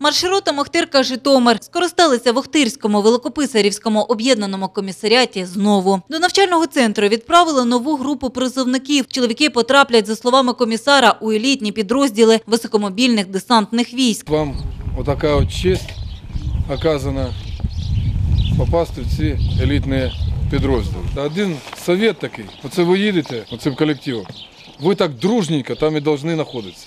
Маршрутом Охтирка Житомир скористалися в Охтирському Великописарівському об'єднаному комісаріаті знову. До навчального центру відправили нову групу призовників. Чоловіки потраплять, за словами комісара, у елітні підрозділи високомобільних десантних військ. Вам отака от честь оказана попасти в ці елітні підрозділи. Один совет такий, оце ви їдете оцим колективом, ви так дружненько там і повинні знаходитися.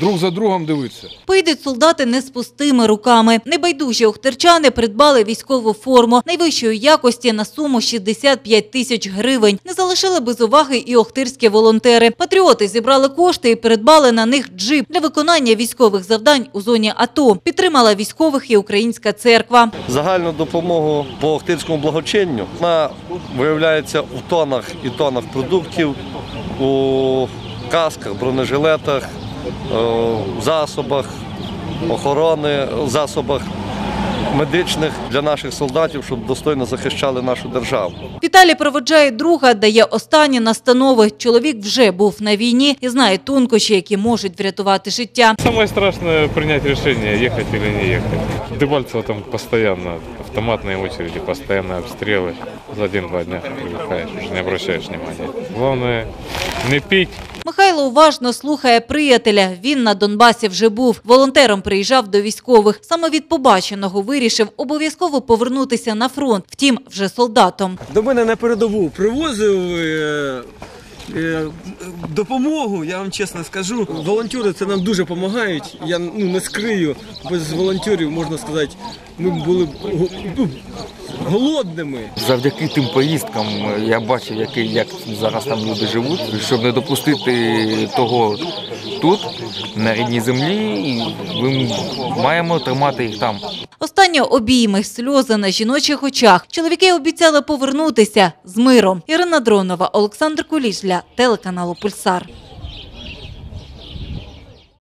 Друг за другом дивитися. Поїдуть солдати не з пустими руками. Небайдужі охтирчани придбали військову форму найвищої якості на суму 65 тисяч гривень. Не залишили без уваги і охтирські волонтери. Патріоти зібрали кошти і придбали на них джип для виконання військових завдань у зоні АТО. Підтримала військових і українська церква. Загальну допомогу по Охтирському благочинню вона виявляється в тонах і тонах продуктів, у касках, бронежилетах, е, засобах охорони, засобах медичних для наших солдатів, щоб достойно захищали нашу державу. Віталій проводжає друга, дає останні настанови. Чоловік вже був на війні і знає тонкощі, які можуть врятувати життя. Самое страшное принять решение, ехать или не ехать. В Дебальцево там постоянно автоматные очереди, постоянные обстрелы. За один-два дня привыкаешь, уже не обращаешь внимания. Главное не пить, Михайло уважно слухає приятеля. Він на Донбасі вже був. Волонтером приїжджав до військових. Саме від побаченого вирішив обов'язково повернутися на фронт. Втім, вже солдатом. до мене на передову привозив е, е, допомогу, я вам чесно скажу. Волонтери це нам дуже допомагають. Я ну, не скрию, без волонтерів, можна сказати, ми були б ну, голодними. Завдяки тим поїздкам я бачив, який, як зараз там люди живуть, щоб не допустити того тут, на рідній землі, ми маємо тримати їх там. Останні обійми, сльози на жіночих очах. Чоловіки обіцяли повернутися з миром. Ірина Дронова, Олександр Куліш для телеканалу Пульсар.